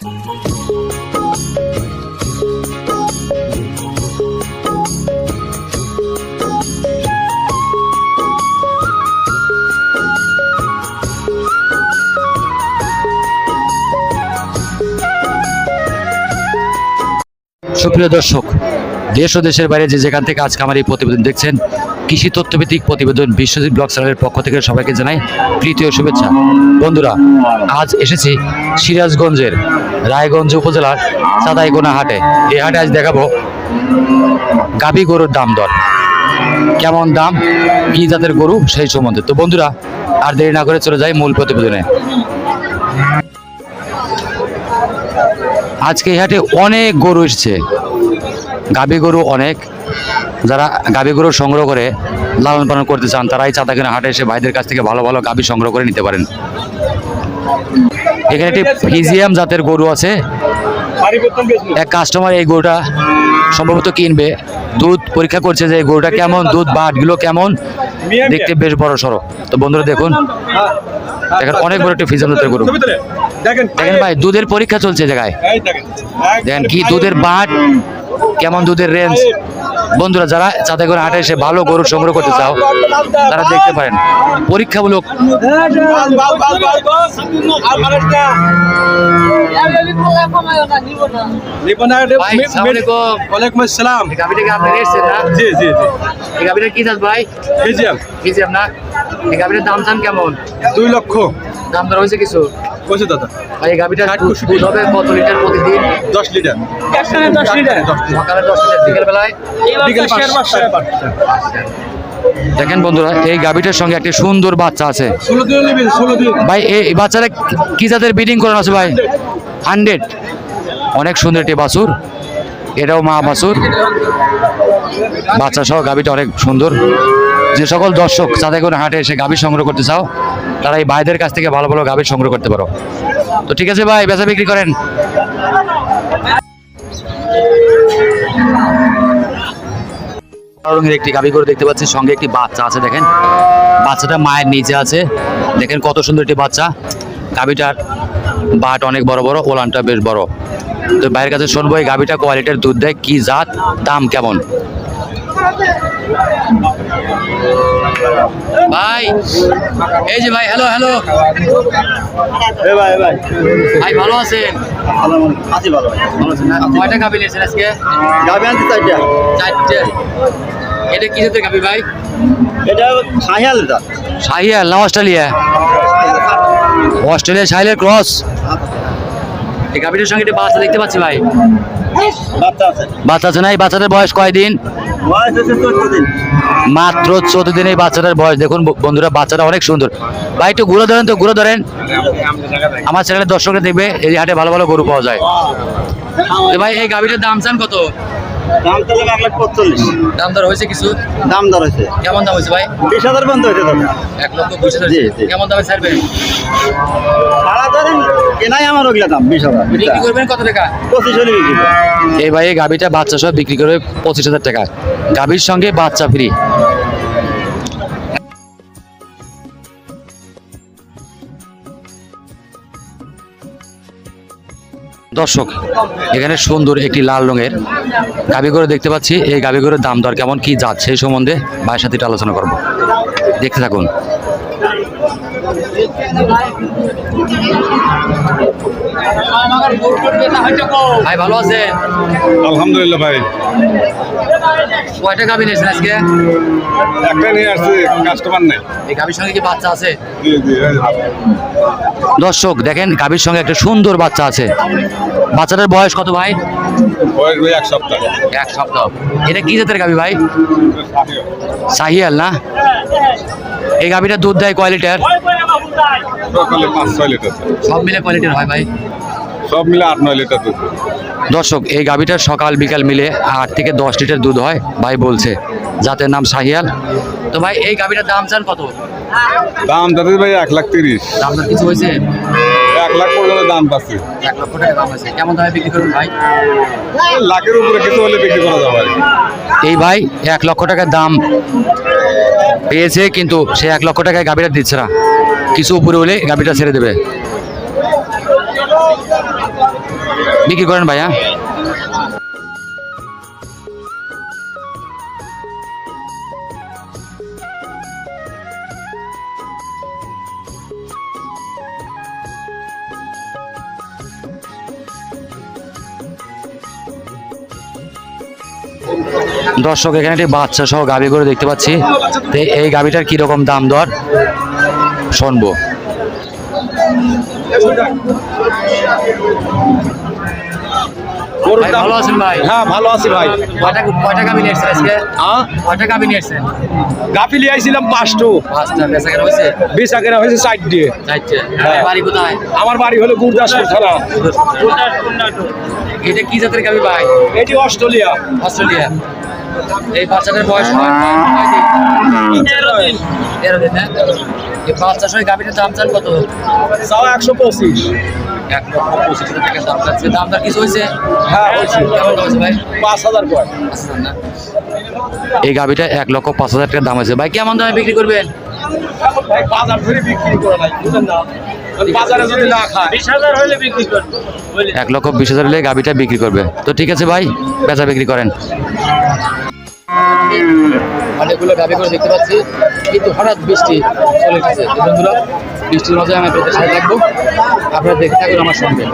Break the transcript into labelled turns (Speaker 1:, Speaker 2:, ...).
Speaker 1: সুপ্রিয় দর্শক দেশ ও দেশের বাইরে যে যেখান থেকে আজকে আমার এই প্রতিবেদন দেখছেন কৃষি তথ্যভিত্তিক প্রতিবেদন বিশ্বজিৎ ব্লগ চ্যানেলের পক্ষ থেকে সবাইকে জানাই ও শুভেচ্ছা। বন্ধুরা, আজ এসেছি সিরাজগঞ্জের রায়গঞ্জ উপজেলার সাদাইগোনা হাটে এই হাটে আজ দেখাবো গাভী গরুর দাম দর। কেমন দাম, কি জাতের গরু সেই সম্বন্ধে। তো বন্ধুরা, আর দেরি না করে চলে যাই মূল প্রতিবেদনে। আজকে এই হাটে অনেক গরু এসছে। গাভী গরু অনেক। যারা গাভী গরু সংগ্রহ করে লালন পালন করতে চান তারাই এই চাঁদাকিনা হাটে এসে ভাইদের কাছ থেকে ভালো ভালো গাভী সংগ্রহ করে নিতে পারেন। এখানে একটি ফিজিয়াম জাতের গরু আছে। এক কাস্টমার এই গরুটা সম্ভবত কিনবে। দুধ পরীক্ষা করছে যে এই গরুটা কেমন দুধ বাটগুলো কেমন? দেখতে বেশ বড় সড়ো। তো বন্ধুরা দেখুন দেখেন অনেক বড় একটা ফিজিয়াম জাতের গরু।
Speaker 2: দেখেন
Speaker 1: ভাই। দুধের পরীক্ষা চলছে জায়গায়।
Speaker 2: দেখেন
Speaker 1: কি দুধের বাট। কেমন দুধের রেঞ্জ বন্ধুরা যারা যাতে করে হাটে এসে ভালো গরু সংগ্রহ করতে চাও তারা দেখতে পারেন। পরীক্ষামূলক কি চাষ ভাই?
Speaker 2: ফিজিয়াম
Speaker 1: কিছু আপনার এই গাভিটার দাম চান কেমন?
Speaker 2: দুই লক্ষ।
Speaker 1: দাম দর হয়েছে কিছু?
Speaker 2: কইছে দাদা?
Speaker 1: এই গাভিটার দুধ হবে কত লিটার প্রতিদিন
Speaker 2: দশ লিটার।
Speaker 3: দশ লিটার।
Speaker 1: সকালে দশ লিটার বিকেল বেলায়
Speaker 2: বিকেল পাঁচটা
Speaker 1: দেখেন বন্ধুরা এই গাভিটার সঙ্গে একটি সুন্দর বাচ্চা আছে। ভাই এই এই বাচ্চারা কি জাতের ব্রিডিং করানো আছে ভাই? হান্ড্রেড। অনেক সুন্দর একটি বাছুর। এটাও মা বাছুর। বাচ্চা সহ গাভিটা অনেক সুন্দর। যে সকল দর্শক যাদের করে হাটে এসে গাভী সংগ্রহ করতে চাও, তারা এই ভাইদের কাছ থেকে ভালো ভালো গাভী সংগ্রহ করতে পারো। তো ঠিক আছে ভাই, বেচা বিক্রি করেন। রঙের একটি গাভী গরু দেখতে পাচ্ছি সঙ্গে একটি বাচ্চা আছে দেখেন। বাচ্চাটা মায়ের নিচে আছে। দেখেন কত সুন্দর একটি বাচ্চা। গাভীটার বাট অনেক বড় বড়, ওলানটা বেশ বড়। তো বাইরের কাছে শুনব এই গাভীটা কোয়ালিটির দুধ দেয়, কি জাত, দাম কেমন? ভাই এই যে ভাই হ্যালো হ্যালো
Speaker 2: ভাই ভাই।
Speaker 1: ভাই ভালো আছেন?
Speaker 2: আছি ভালো
Speaker 1: না? কয়টা নিয়েছেন আজকে?
Speaker 2: গাবি আনতে চাইটা
Speaker 1: চারটে। এটা কি জাতের ভাই?
Speaker 2: এটা
Speaker 1: শাহিয়াল না অস্ট্রেলিয়া? Australia cross. এই সঙ্গে একটা বাচ্চা দেখতে পাচ্ছি ভাই।
Speaker 2: বাচ্চা আছে।
Speaker 1: বাচ্চা আছে না এই বাচ্চাটার বয়স কয়দিন?
Speaker 2: দিন
Speaker 1: মাত্র চোদ্দ দিন এই বাচ্চাটার বয়স। দেখুন বন্ধুরা, বাচ্চাটা অনেক সুন্দর। ভাই, একটু ঘুরে ধরেন তো ঘুরে ধরেন। আমার চ্যানেলের দর্শকরা দেখবে, এই হাটে ভালো ভালো গরু পাওয়া যায়। ভাই, এই গাভীটার দাম চান কত?
Speaker 2: দাম তো এক লাখ পঁচল্লিশ
Speaker 1: দাম দর হয়েছে কিছু?
Speaker 2: দাম দর হয়েছে।
Speaker 1: কেমন দাম হয়েছে ভাই?
Speaker 2: বিশ হাজার পর্যন্ত হয়েছে দাদা
Speaker 1: এক লক্ষ বিশ হাজার।
Speaker 2: জি, জি।
Speaker 1: কেমন দামে ছাড়বেন?
Speaker 2: ভাড়া ধরেন কেনাই আমার ওগুলা দাম বিশ হাজার।
Speaker 1: বিক্রি করবেন কত টাকা?
Speaker 2: পঁচিশ হলে বিক্রি
Speaker 1: এই ভাই এই গাভীটা বাচ্চা সব বিক্রি করে পঁচিশ হাজার টাকা গাভীর সঙ্গে বাচ্চা ফ্রি। দর্শক, এখানে সুন্দর একটি লাল রঙের গাভী গরু দেখতে পাচ্ছি। এই গাভী ঘরের দাম দর কেমন, কি যাচ্ছে সেই সম্বন্ধে ভাইয়ের সাথে আলোচনা করব। দেখতে থাকুন। ভাই ভালো আছে
Speaker 4: আলহামদুলিল্লাহ ভাই।
Speaker 1: কয়টা গাভী নিয়েছেন আজকে?
Speaker 4: একটা নিয়ে আসছি কাস্টমার নেই।
Speaker 1: এই গাভীর সঙ্গে কি বাচ্চা আছে। দর্শক দেখেন গাভীর সঙ্গে একটা সুন্দর বাচ্চা আছে। বাচ্চাটার বয়স কত ভাই?
Speaker 4: এক সপ্তাহ।
Speaker 1: এক সপ্তাহ। এটা কি জাতের গাভী ভাই? সাহিয়াল না? এই গাভীটা দুধ দেয় কয় লিটার?
Speaker 4: পাঁচ ছয় লিটার।
Speaker 1: সব মিলে কয় লিটার হয় ভাই?
Speaker 4: সব মিলে আট নয় লিটার দুধ।
Speaker 1: দর্শক এই গাভীটার সকাল বিকাল মিলে আট থেকে দশ লিটার দুধ হয় ভাই বলছে। জাতের নাম সাহিয়াল। তো ভাই এই গাভীটার দাম চান কত?
Speaker 4: দাম যাতে ভাই এক লাখ তিরিশ।
Speaker 1: দাম কিছু হয়েছে?
Speaker 4: এক লাখ পর্যন্ত দাম পাচ্ছি।
Speaker 1: এক লক্ষ টাকা দাম আছে। কেমন দামে বিক্রি করবেন ভাই?
Speaker 4: লাখের উপরে কিছু হলে বিক্রি করা যাবে।
Speaker 1: এই ভাই এক লক্ষ টাকার দাম পেয়েছে কিন্তু সে এক লক্ষ টাকায় গাভীটা দিচ্ছে না। কিছু উপরে হলে গাভীটা ছেড়ে দেবে। বিক্রি করেন ভাই দর্শক এখানে একটি বাচ্চা সহ গাভি করে দেখতে পাচ্ছি। তো এই গাভিটার কীরকম দাম দর? শুনব। ভাই ভালো আছেন ভাই?
Speaker 3: হ্যাঁ ভালো আছি ভাই।
Speaker 1: কয়টা কয়টা গাভি নিয়েছেন আজকে?
Speaker 3: হ্যাঁ
Speaker 1: কয়টা গাভি নিয়েছেন
Speaker 3: গাফিলি আইছিলাম পাঁচটো।
Speaker 1: পাঁচটা বেচা কেনা হয়েছে?
Speaker 3: বেচা কেনা হয়েছে সাইড দিয়ে
Speaker 1: চারটে।
Speaker 3: হ্যাঁ।
Speaker 1: বাড়ি কোথায়?
Speaker 3: আমার বাড়ি হলো গুরদাসপুর থানা।
Speaker 1: এটা কি জাতের গাভি ভাই?
Speaker 3: এটি অস্ট্রেলিয়া।
Speaker 1: অস্ট্রেলিয়া। এই বাচ্চাটার বয়স? তেরো দিন। হ্যাঁ? এই বাচ্চা সহ গাভিটার দাম চান কত?
Speaker 3: চাও একশো পঁচিশ।
Speaker 1: এক লক্ষ পঁচিশ হাজার টাকা দাম চাচ্ছে। দাম দর কিছু হয়েছে?
Speaker 3: হ্যাঁ হয়েছে।
Speaker 1: কেমন হয়েছে ভাই?
Speaker 3: পাঁচ হাজার কয়
Speaker 1: এই গাভিটা এক লক্ষ পাঁচ হাজার টাকা দাম আছে ভাই কেমন দামে বিক্রি করবেন?
Speaker 3: বাজার ধরে বিক্রি করে নাই বুঝলেন না। বাজারে যদি না খায়।
Speaker 1: এক লক্ষ বিশ হাজার হলে গাভিটা বিক্রি করবে। তো ঠিক আছে ভাই বেচা বিক্রি করেন। অনেকগুলো গাভি করে দেখতে পাচ্ছি কিন্তু হঠাৎ বৃষ্টি চলে এসেছে। বন্ধুরা বৃষ্টির মধ্যে আমি আপনাদের সাথে থাকব। আপনারা দেখতে থাকুন আমার সঙ্গে।